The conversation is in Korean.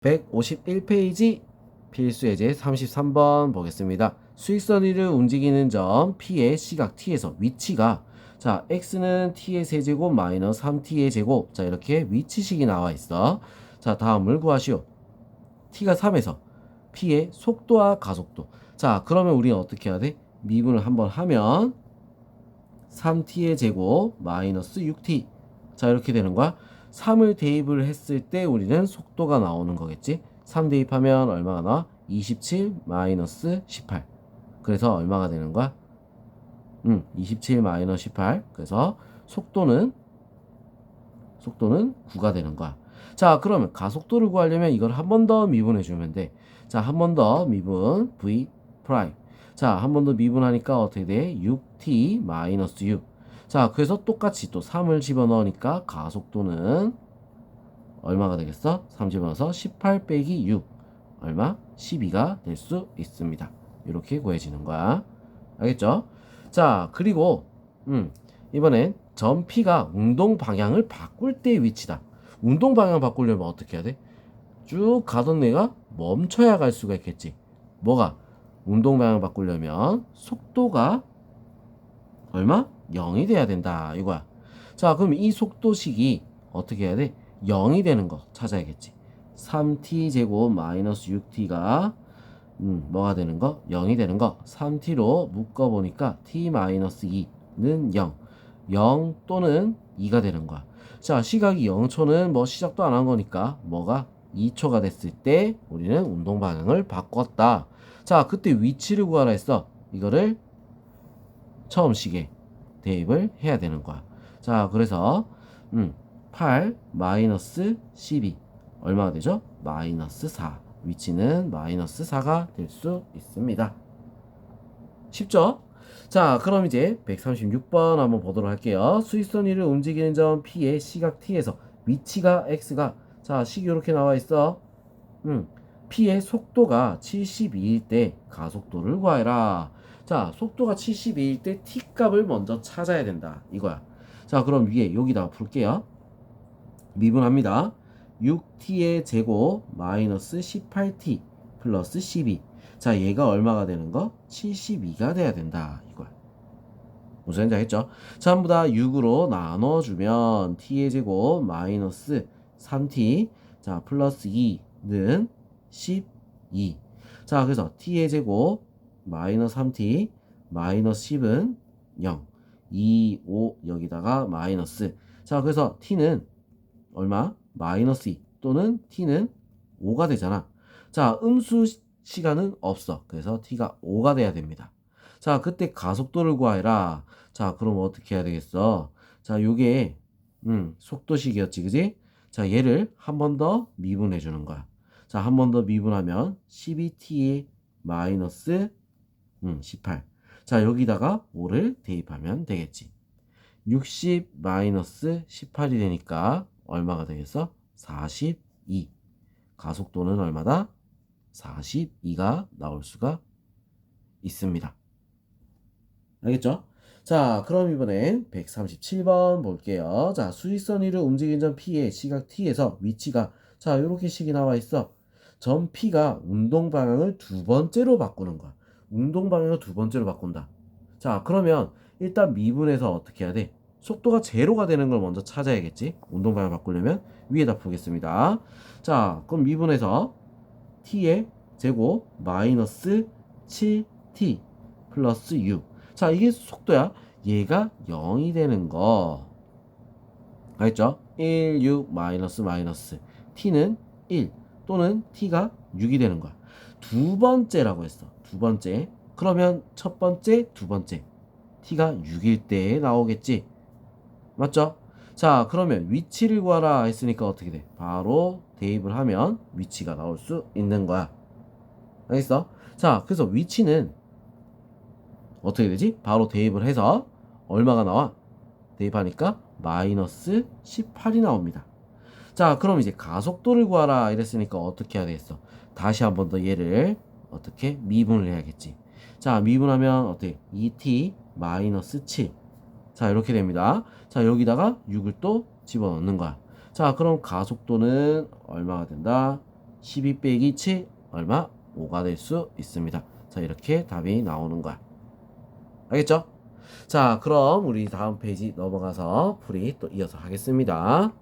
151페이지 필수 예제 33번 보겠습니다. 수익선 위를 움직이는 점 P의 시각 T에서 위치가 자 X는 T의 세제곱 마이너스 3T의 제곱 자 이렇게 위치식이 나와 있어. 자 다음을 구하시오. T가 3에서 P의 속도와 가속도 자 그러면 우리는 어떻게 해야 돼? 미분을 한번 하면 3T의 제곱 마이너스 6T 자 이렇게 되는 거야. 3을 대입을 했을 때 우리는 속도가 나오는 거겠지. 3 대입하면 얼마가 나와? 27 마이너스 18. 그래서 얼마가 되는 거야? 음, 27 마이너스 18. 그래서 속도는 속도는 9가 되는 거야. 자, 그러면 가속도를 구하려면 이걸 한 번 더 미분해 주면 돼. 자, 한 번 더 미분 v 프라임. 자, 한 번 더 미분하니까 어떻게 돼? 6t 마이너스 6. 자, 그래서 똑같이 또 3을 집어넣으니까 가속도는 얼마가 되겠어? 3 집어넣어서 18 빼기 6. 얼마? 12가 될 수 있습니다. 이렇게 구해지는 거야. 알겠죠? 자, 그리고, 음, 이번엔 점 P가 운동 방향을 바꿀 때의 위치다. 운동 방향 바꾸려면 어떻게 해야 돼? 쭉 가던 애가 멈춰야 갈 수가 있겠지. 뭐가? 운동 방향 바꾸려면 속도가 얼마? 0이 돼야 된다. 이거야. 자, 그럼 이 속도식이 어떻게 해야 돼? 0이 되는 거 찾아야겠지. 3t 제곱 마이너스 6t가 음, 뭐가 되는 거? 0이 되는 거. 3t로 묶어 보니까 t 마이너스 2는 0. 0 또는 2가 되는 거야. 자, 시각이 0초는 뭐 시작도 안 한 거니까 뭐가 2초가 됐을 때 우리는 운동 방향을 바꿨다. 자, 그때 위치를 구하라 했어. 이거를 처음 시계 대입을 해야 되는 거야. 자, 그래서 음, 8 마이너스 12 얼마가 되죠? 마이너스 4 위치는 마이너스 4가 될 수 있습니다. 쉽죠? 자, 그럼 이제 136번 한번 보도록 할게요. 수익선 위를 움직이는 점 P의 시각 T에서 위치가 X가 자, 식이 이렇게 나와 있어. 음, P의 속도가 72일 때 가속도를 구하라. 자, 속도가 72일 때 t 값을 먼저 찾아야 된다. 이거야. 자, 그럼 위에 여기다가 풀게요. 미분합니다. 6t의 제곱 마이너스 18t 플러스 12. 자, 얘가 얼마가 되는 거? 72가 돼야 된다. 이거야. 무슨 말인지 알겠죠? 전부 다 6으로 나눠주면 t의 제곱 마이너스 3t 자 플러스 2는 12. 자 그래서 t의 제곱 마이너스 3t 마이너스 10은 0 2 5 여기다가 마이너스. 자 그래서 t는 얼마? 마이너스 2 또는 t는 5가 되잖아. 자 음수 시간은 없어. 그래서 t가 5가 돼야 됩니다. 자 그때 가속도를 구하라. 자 그럼 어떻게 해야 되겠어? 자 요게 음 속도식이었지 그지? 자 얘를 한 번 더 미분해 주는 거야. 자 한 번 더 미분하면 12t 마이너스 음, 18. 자, 여기다가 5를 대입하면 되겠지. 60 마이너스 18이 되니까 얼마가 되겠어? 42. 가속도는 얼마다? 42가 나올 수가 있습니다. 알겠죠? 자, 그럼 이번엔 137번 볼게요. 자, 수직선 위를 움직이는 점 P의 시각 T에서 위치가 자, 이렇게 식이 나와 있어. 점 P가 운동 방향을 두 번째로 바꾸는 거야. 운동 방향을 두 번째로 바꾼다. 자, 그러면 일단 미분해서 어떻게 해야 돼? 속도가 제로가 되는 걸 먼저 찾아야겠지. 운동 방향 바꾸려면 위에다 풀겠습니다. 자, 그럼 미분해서 t의 제곱 마이너스 7t 플러스 6. 자, 이게 속도야. 얘가 0이 되는 거. 알겠죠? 1, 6 마이너스 마이너스. t는 1 또는 t가 6이 되는 거야. 두 번째라고 했어. 두 번째. 그러면 첫 번째, 두 번째. t가 6일 때 나오겠지. 맞죠? 자, 그러면 위치를 구하라 했으니까 어떻게 돼? 바로 대입을 하면 위치가 나올 수 있는 거야. 알겠어? 자, 그래서 위치는 어떻게 되지? 바로 대입을 해서 얼마가 나와? 대입하니까 마이너스 18이 나옵니다. 자, 그럼 이제 가속도를 구하라 이랬으니까 어떻게 해야 되겠어? 다시 한 번 더 얘를 어떻게 미분을 해야겠지. 자, 미분하면 어떻게? 2t 마이너스 7. 자, 이렇게 됩니다. 자, 여기다가 6을 또 집어넣는 거야. 자, 그럼 가속도는 얼마가 된다? 12 빼기 7 얼마? 5가 될 수 있습니다. 자, 이렇게 답이 나오는 거야. 알겠죠? 자, 그럼 우리 다음 페이지 넘어가서 풀이 또 이어서 하겠습니다.